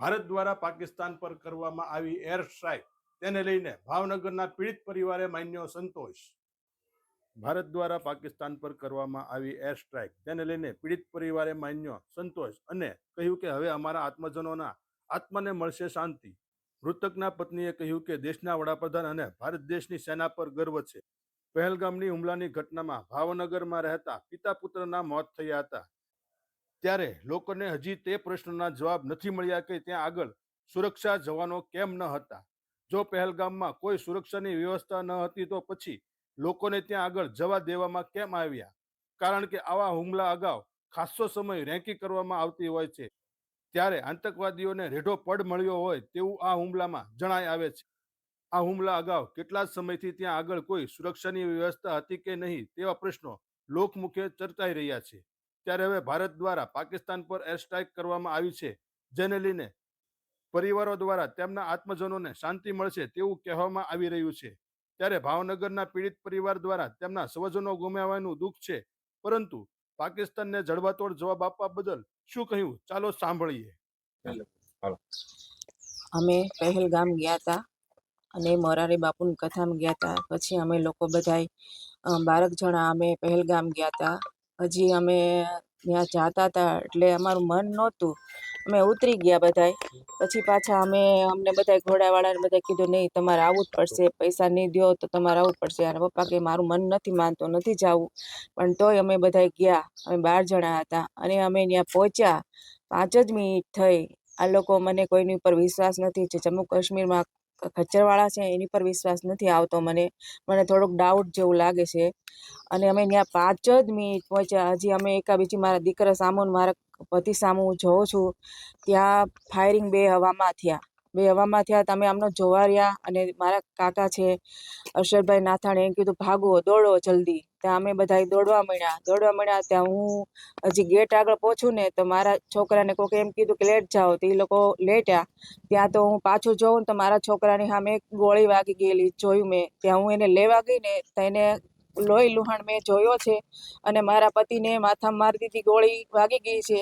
ભારત દ્વારા પાકિસ્તાન પર કરવામાં આવી એર સ્ટ્રાઇક તેને લઈને ભાવનગરના પીડિત પરિવારે માન્યો સંતોષ. ભારત દ્વારા પાકિસ્તાન પર કરવામાં આવી એર સ્ટ્રાઇક તેને લઈને પીડિત પરિવારે માન્યો સંતોષ અને કહ્યું કે હવે અમારા આત્મજનોના આત્માને મળશે શાંતિ. મૃતકના પત્નીએ કહ્યું કે દેશના વડાપ્રધાન અને ભારત દેશની સેના પર ગર્વ છે. પહેલગામની હુમલાની ઘટનામાં ભાવનગરમાં રહેતા પિતા પુત્રના મોત થયા હતા. ત્યારે લોકોને હજી તે પ્રશ્નના જવાબ નથી મળ્યા કે ત્યાં આગળ સુરક્ષા જવાનો કેમ ન હતા. જો પહેલગામમાં કોઈ સુરક્ષાની વ્યવસ્થા ન હતી તો પછી લોકોને ત્યાં આગળ જવા દેવામાં કેમ આવ્યા? કારણ કે આવા હુમલા અગાઉ ખાસો સમય રેકી કરવામાં આવતી હોય છે. ત્યારે આતંકવાદીઓને રેઢો પડ મળ્યો હોય તેવું આ હુમલામાં જણાય આવે છે. આ હુમલા અગાઉ કેટલા સમયથી ત્યાં આગળ કોઈ સુરક્ષાની વ્યવસ્થા હતી કે નહીં તેવા પ્રશ્નો લોકમુખે ચર્ચાઈ રહ્યા છે. ત્યારે હવે ભારત દ્વારા પાકિસ્તાન પર એર સ્ટ્રાઇક કરવામાં આવી છે. જેને લઈને પરિવારો દ્વારા તેમના આત્મજનોને શાંતિ મળશે તેવું કહેવામાં આવી રહ્યું છે. ત્યારે ભાવનગરના પીડિત પરિવાર દ્વારા તેમના સ્વજનો ગુમાવવાનું દુઃખ છે. પરંતુ પાકિસ્તાનને જડબાતોડ જવાબ આપવા બદલ શું કહ્યું? ચાલો સાંભળીએ. અમે પહેલગામ ગયા હતા અને મોરારી બાપુની કથામાં ગયા હતા પછી અમે લોકો બધાય બારક જણા અમે પહેલગામ ગયા હતા હજી અમે ત્યાં જાતા હતા એટલે અમારું મન નહોતું. અમે ઉતરી ગયા બધાય. પછી પાછા અમે અમને બધાય ઘોડાવાળાને બધાય કીધું, નહીં, તમારે આવવું જ પડશે. પૈસા નહીં દો તો તમારે આવવું પડશે. અને પપ્પા કે, મારું મન નથી માનતો, નથી જવું. પણ તોય અમે બધાય ગયા. અમે બાર જણા હતા. અને અમે ત્યાં પહોંચ્યા. પાંચ જ મિનિટ થઈ. આ લોકો મને કોઈની ઉપર વિશ્વાસ નથી. જમ્મુ કાશ્મીરમાં ખચ્ચરવાળા છે, એની પર વિશ્વાસ નથી આવતો મને. મને થોડુંક ડાઉટ જેવું લાગે છે. અને અમે ત્યાં પાંચ જ મિનિટ પહોંચ્યા. હજી અમે એકા બીજી મારા દીકરા સામુ મારા પતિ સામુ જોઉં છું. ત્યાં ફાયરિંગ બે હવામાં થયા. બે હવામાં થયા. તમે આમનો જોવા અને મારા કાકા છે, અરશદભાઈ નાથાણે, એમ કીધું, ભાગો, દોડો જલ્દી. ત્યાં અમે બધા દોડવા મળ્યા દોડવા મળ્યા ત્યાં હું હજી ગેટ આગળ પહોંચું ને તો મારા છોકરાને કોકે એમ કીધું કે, લેટ જાઓ. તો એ લોકો લેટ્યા. ત્યાં તો હું પાછું જોઉં તો મારા છોકરાની સામે મેં ગોળી વાગી ગયેલી, જોયું મેં. ત્યાં હું એને લેવા ગઈ ને તો એને લોહી લુહાણ મેં જોયો છે અને મારા પતિને માથામાં મારી દીધી ગોળી વાગી ગઈ છે.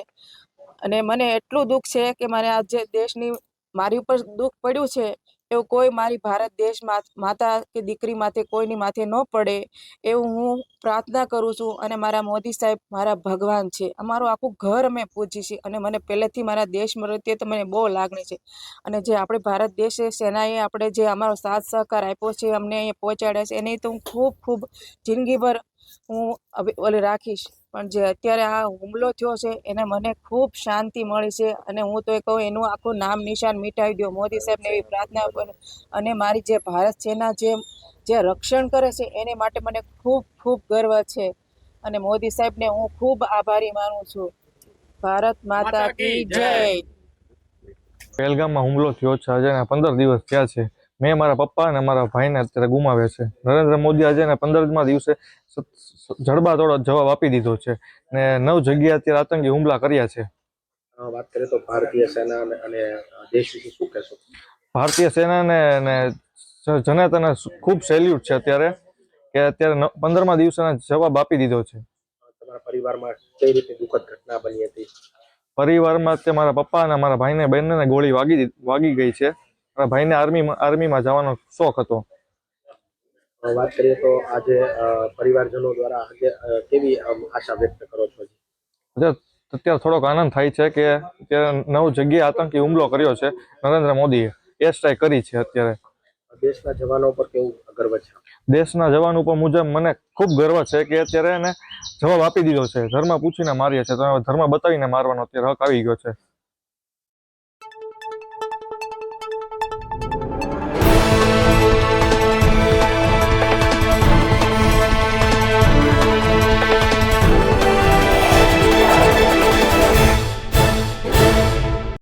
અને મને એટલું દુઃખ છે કે, મારે આજે દેશની મારી ઉપર દુઃખ પડ્યું છે, એવું કોઈ મારી ભારત દેશ માતા કે દીકરી માથે કોઈની માથે ન પડે, એવું હું પ્રાર્થના કરું છું અને મારા મોદી સાહેબ મારા ભગવાન છે. અમારું આખું ઘર અમે પૂજી છે અને મને પહેલેથી મારા દેશ પ્રત્યે તો મને બહુ લાગણી છે. અને જે આપણે ભારત દેશે સેનાએ આપણે જે અમારો સાથ સહકાર આપ્યો છે, અમને અહીંયા પહોંચાડ્યા છે, એની તો હું ખૂબ ખૂબ જિંદગીભર હું ઓલી રાખીશ. પણ જે અત્યારે આ હુમલો થયો છે એને મને ખૂબ શાંતિ મળી છે અને હું તો એ કહું એનું આખું નામ નિશાન મિટાવી દો મોદી સાહેબને એવી પ્રાર્થના કરું અને મારી જે ભારત સેના જે જે રક્ષણ કરે છે એને માટે મને ખૂબ ખૂબ ગર્વ છે. અને મોદી સાહેબને હું ખૂબ આભારી માનું છું. ભારત માતા કી જય. પહેલગામમાં હુમલો થયો છે આજે પંદર દિવસ થયા છે. મેં મારા પપ્પા અને મારા ભાઈને અત્યારે ગુમાવ્યા છે. નરેન્દ્ર મોદી આજે ને પંદરમા દિવસે જડબા જડબાતોડ જવાબ આપી દીધો છે ને નવ જગ્યાએ અત્યારે આતંકી હુમલા કર્યા છે. વાત કરીએ તો ભારતીય સેના અને- દેશ વિશે શું કહેશો? ભારતીય સેનાને ને જનતાને ખૂબ સેલ્યુટ છે અત્યારે કે અત્યારે પંદરમા દિવસેના જવાબ આપી દીધો છે. તમારા પરિવારમાં કઈ રીતે દુઃખદ ઘટના બની હતી? પરિવારમાં તે મારા પપ્પા અને મારા ભાઈને બંનેને ગોળી વાગી વાગી ગઈ છે. ભાઈને આર્મીમાં આર્મીમાં જવાનો શોખ હતો. વાત કરીએ તો આજે પરિવારજનો દ્વારા આજે કેવી આશા વ્યક્ત કરો છો? અત્યારે થોડોક આનંદ થાય છે કે અત્યારે નવ જગ્યાએ આતંકી હુમલો કર્યો છે નરેન્દ્ર મોદીએ. એર સ્ટ્રાઇક કરી છે અત્યારે. દેશના જવાનો પર કેવું ગર્વ છે? દેશના જવાનો ઉપર મુજબ મને ખૂબ ગર્વ છે કે અત્યારે એને જવાબ આપી દીધો છે. ધર્મ પૂછીને માર્યા છે. તો ધર્મ બતાવીને મારવાનો અત્યારે હક આવી ગયો છે.